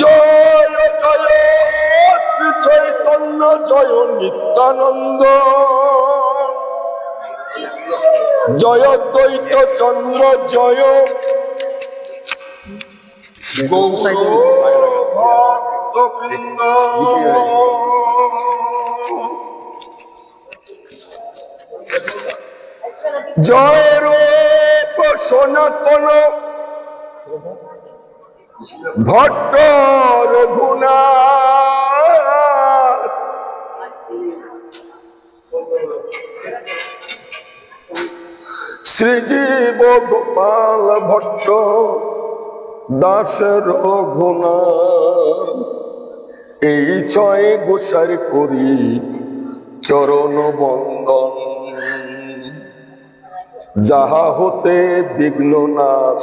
জয় জয় শ্রী চৈতন্য জয় নিত্যানন্দ। জয় দ্বৈত চন্দ্র জয় ভক্তবৃন্দ জয় রূপ সনাতন। ভট্ট রঘুনাথ। শ্রীজীব গোপাল ভট্ট দাস রঘুনাথ। এই ছয় গোসার করি চরণ বন্দন যাহা হতে বিঘ্ন নাশ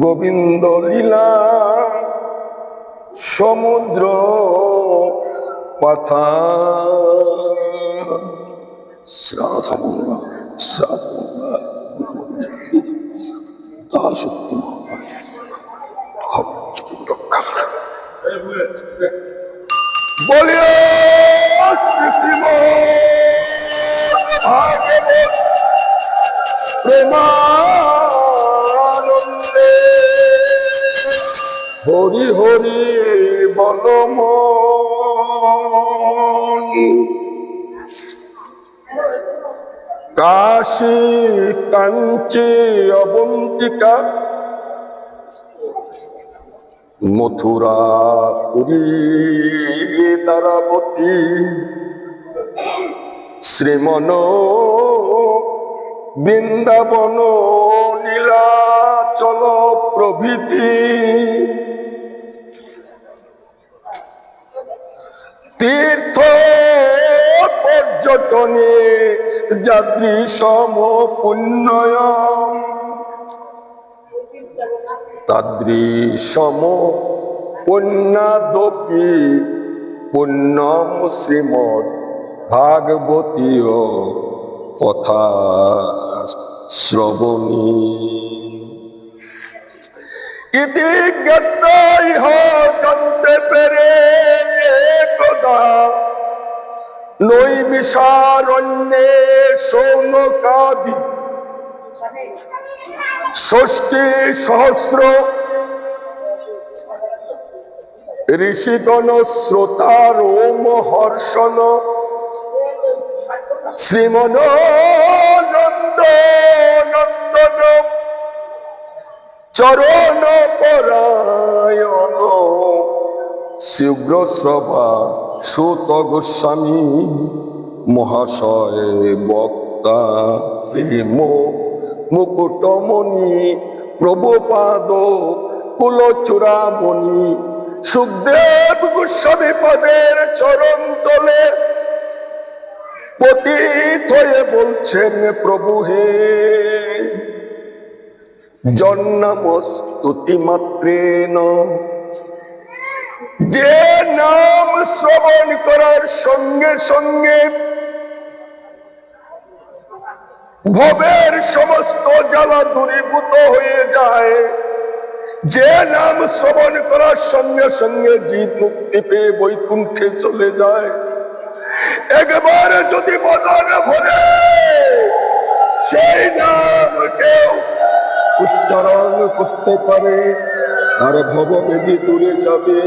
গোবিন্দ লীলা সমুদ্র পাথা শ্রাধমঙ্গা দাস বলিও হরি হরি বলম কাশী কাঞ্চি অবন্তিকা মথুরা পুরী দ্বারাবতী। শ্রীমন বৃন্দাবন নীলাচল প্রভৃতি। পর্যটনে যাত্রী সম পুণ্যয়ম তাদৃশম পুণ্যাদপি পুণ্যম শ্রীমৎ ভাগবতীয় কথা শ্রবণী। ইতি জ্ঞাত ইহ নৈমিষারণ্যে সৌনকাদি ষষ্ঠী সহস্র। ঋষিগণ শ্রোতার ওম হর্ষণ। শ্রীমন নন্দ নন্দন চরণ পরায়ণ শীঘ্র শ্রবা সুত গোস্বামী। মহাশয় বক্তা প্রেম মুকুটমণি প্রভুপাদ কুলচূড়ামণি সুখদেব গোস্বামী পদের চরণ তলে পতিত হয়ে বলছেন প্রভু হে জন্ম স্তুতি মাত্রেন শ্রবণ করার সঙ্গে সঙ্গে ভবের সমস্ত জ্বালা দূরীভূত হয়ে যায়। যে নাম শ্রবণ করার সঙ্গে সঙ্গে জীব মুক্তি পেয়ে বৈকুণ্ঠে চলে যায়। একবার যদি বদন ভরে, সেই নাম কেউ উচ্চারণ করতে পারে। তার ভববেদী দূরে যাবে।